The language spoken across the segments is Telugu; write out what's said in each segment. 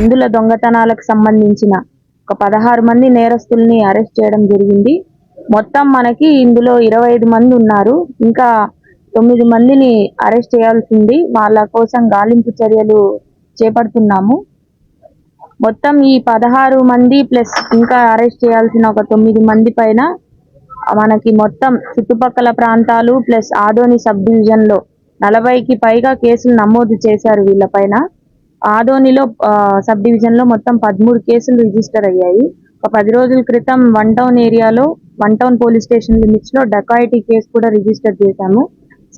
మందుల దొంగతనాలకు సంబంధించిన ఒక పదహారు మంది నేరస్తుల్ని అరెస్ట్ చేయడం జరిగింది. మొత్తం మనకి ఇందులో ఇరవై ఐదు మంది ఉన్నారు. ఇంకా తొమ్మిది మందిని అరెస్ట్ చేయాల్సింది. వాళ్ళ కోసం గాలింపు చర్యలు చేపడుతున్నాము. మొత్తం ఈ పదహారు మంది ప్లస్ ఇంకా అరెస్ట్ చేయాల్సిన ఒక తొమ్మిది మంది పైన మనకి మొత్తం చుట్టుపక్కల ప్రాంతాలు ప్లస్ ఆదోని సబ్ డివిజన్లో నలభైకి పైగా కేసులు నమోదు చేశారు వీళ్ళపైన ఆదోనిలో సబ్ డివిజన్లో మొత్తం పదమూడు కేసులు రిజిస్టర్ అయ్యాయి. ఒక పది రోజుల క్రితం వన్ టౌన్ ఏరియాలో వన్ టౌన్ పోలీస్ స్టేషన్ లిమిట్స్లో డకాయిటీ కేసు కూడా రిజిస్టర్ చేశాము.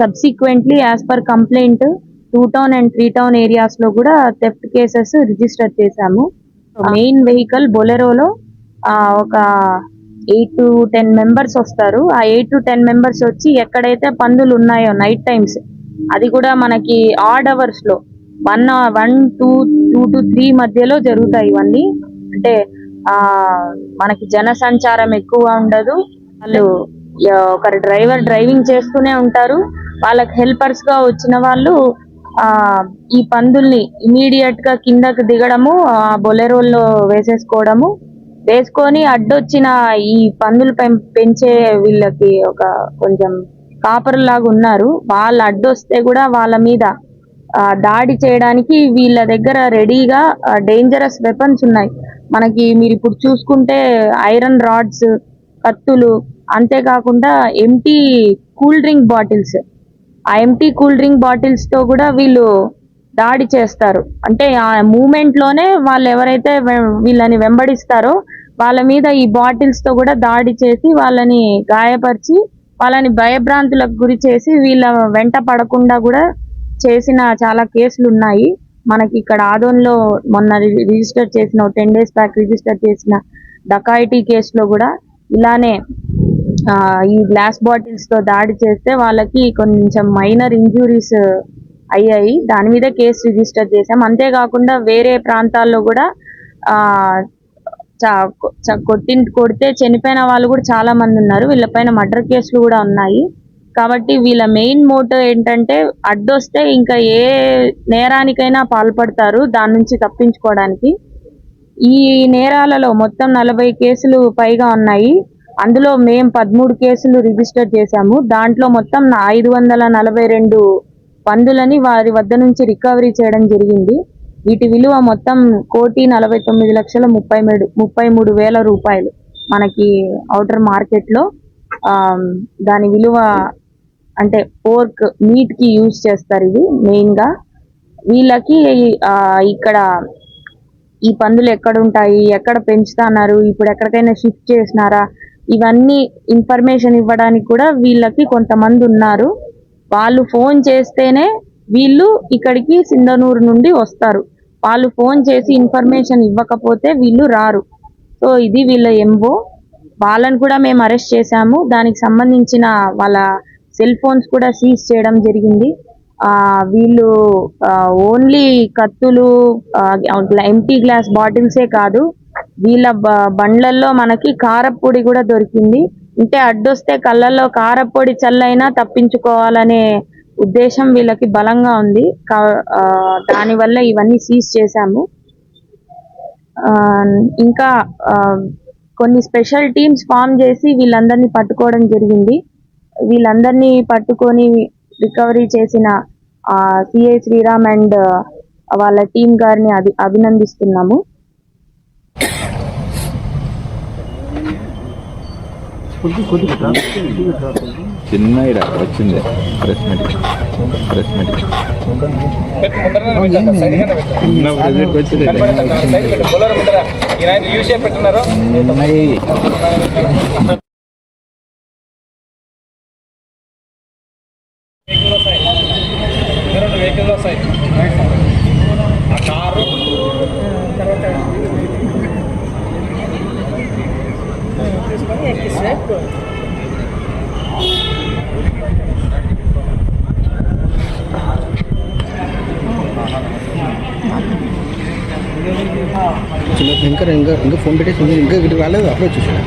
Subsequently as per complaint two town and three town ఏరియాస్లో కూడా థెఫ్ట్ కేసెస్ రిజిస్టర్ చేశాము. మెయిన్ వెహికల్ బొలెరోలో ఒక ఎయిట్ టు టెన్ మెంబర్స్ వస్తారు. ఆ ఎయిట్ టు టెన్ మెంబర్స్ వచ్చి ఎక్కడైతే పందులు ఉన్నాయో నైట్ టైమ్స్ అది కూడా మనకి ఆడ్ అవర్స్లో one one two two to three మధ్యలో జరుగుతాయి ఇవన్నీ. అంటే ఆ మనకి జన సంచారం ఎక్కువ ఉండదు. వాళ్ళు ఒకరు డ్రైవర్ డ్రైవింగ్ చేస్తూనే ఉంటారు. వాళ్ళకి హెల్పర్స్గా వచ్చిన వాళ్ళు ఆ ఈ పందుల్ని ఇమీడియట్గా కిందకి దిగడము ఆ బొలెరోల్లో వేసేసుకోవడము. వేసుకొని అడ్డొచ్చిన ఈ పందులు పెంచే వీళ్ళకి ఒక కొంచెం కాపరు లాగా ఉన్నారు. వాళ్ళు అడ్డొస్తే కూడా వాళ్ళ మీద దాడి చేయడానికి వీళ్ళ దగ్గర రెడీగా డేంజరస్ వెపన్స్ ఉన్నాయి. మనకి మీరు ఇప్పుడు చూసుకుంటే ఐరన్ రాడ్స్ కత్తులు అంతేకాకుండా ఎంటీ కూల్ డ్రింక్ బాటిల్స్ ఆ ఎంటీ కూల్ డ్రింక్ బాటిల్స్తో కూడా వీళ్ళు దాడి చేస్తారు. అంటే ఆ మూమెంట్లోనే వాళ్ళు ఎవరైతే వీళ్ళని వెంబడిస్తారో వాళ్ళ మీద ఈ బాటిల్స్తో కూడా దాడి చేసి వాళ్ళని గాయపరిచి వాళ్ళని భయభ్రాంతులకు గురి చేసి వీళ్ళ వెంట పడకుండా కూడా చేసిన చాలా కేసులు ఉన్నాయి మనకి ఇక్కడ ఆదోన్లో మొన్న రి- రిజిస్టర్ చేసిన టెన్ డేస్ బ్యాక్ రిజిస్టర్ చేసిన డకాయిటీ కేసులో కూడా ఇలానే ఈ గ్లాస్ బాటిల్స్తో దాడి చేస్తే వాళ్ళకి కొంచెం మైనర్ ఇంజురీస్ అయ్యాయి. దాని మీద కేసు రిజిస్టర్ చేసాం అంతేకాకుండా వేరే ప్రాంతాల్లో కూడా చ- కొట్టి కొడితే చనిపోయిన వాళ్ళు కూడా చాలా మంది ఉన్నారు. వీళ్ళపైన మర్డర్ కేసులు కూడా ఉన్నాయి. కాబట్టి వీళ్ళ మెయిన్ మోటో ఏంటంటే అడ్డొస్తే ఇంకా ఏ నేరానికైనా పాల్పడతారు దాని నుంచి తప్పించుకోవడానికి. ఈ నేరాలలో మొత్తం నలభై కేసులు పైగా ఉన్నాయి. అందులో మేము పదమూడు కేసులు రిజిస్టర్ చేశాము. దాంట్లో మొత్తం ఐదు వందల నలభై రెండు పందులని వారి వద్ద నుంచి రికవరీ చేయడం జరిగింది. వీటి విలువ మొత్తం కోటి నలభై తొమ్మిది లక్షల ముప్పై మూడు ముప్పై మూడు వేల రూపాయలు మనకి అవుటర్ మార్కెట్లో. దాని విలువ అంటే పోర్క్ మీట్కి యూజ్ చేస్తారు ఇది మెయిన్గా. వీళ్ళకి ఇక్కడ ఈ పందులు ఎక్కడ ఉంటాయి ఎక్కడ పెంచుతున్నారు ఇప్పుడు ఎక్కడికైనా షిఫ్ట్ చేసినారా ఇవన్నీ ఇన్ఫర్మేషన్ ఇవ్వడానికి కూడా వీళ్ళకి కొంతమంది ఉన్నారు. వాళ్ళు ఫోన్ చేస్తేనే వీళ్ళు ఇక్కడికి సింధనూరు నుండి వస్తారు. వాళ్ళు ఫోన్ చేసి ఇన్ఫర్మేషన్ ఇవ్వకపోతే వీళ్ళు రారు. సో ఇది వీళ్ళ ఎంబో వాళ్ళని కూడా మేము అరెస్ట్ చేశాము. దానికి సంబంధించిన వాళ్ళ సెల్ ఫోన్స్ కూడా సీజ్ చేయడం జరిగింది. వీళ్ళు ఓన్లీ కత్తులు ఎంటీ గ్లాస్ బాటిల్సే కాదు వీళ్ళ బ- బండ్లల్లో మనకి కారపొడి కూడా దొరికింది. అంటే అడ్డొస్తే కళ్ళల్లో కారపొడి చల్లైనా తప్పించుకోవాలనే ఉద్దేశం వీళ్ళకి బలంగా ఉంది. దానివల్ల ఇవన్నీ సీజ్ చేశాము. ఇంకా కొన్ని స్పెషల్ టీమ్స్ ఫామ్ చేసి వీళ్ళందరినీ పట్టుకోవడం జరిగింది. వీళ్ళందరినీ పట్టుకొని రికవరీ చేసిన సిఐ శ్రీరామ్ అండ్ వాళ్ళ టీం గారిని అభి అభినందిస్తున్నాము. చిన్న వచ్చింది. Press meet. Press meet. Press వచ్చింది ఉన్నాయి. రెండు వెహికల్స్ వస్తాయి ఆ కారు తీసుకొని ఎక్కిస్తే చిన్న ఇంకా ఇంకా ఇంకా ఫోన్ పెట్టేసి. ఇంకా ఇటు రాలేదు అప్పుడే వచ్చేసాడు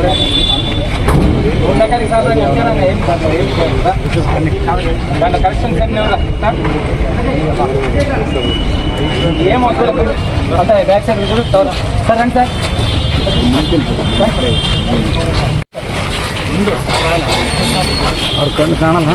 Gracias. ಒಂದಕ್ಕರಿ ಸಹಾಯಕ್ಕೆ ಏನಾನೆ ಫಾಸ್ಟ್ ಕರೆಕ್ಷನ್ ತನ್ನಿ ಅಂತ ಅಂದ್ರೆ ಬಂತು ಐದು ನೇಮ್ ಒಂತರ ಅಂತ ಬ್ಯಾಕ್ಸರ್ ಸರ್ ಅಂತ ಇಂದ್ರ ಕಾಣಲ್ಲ.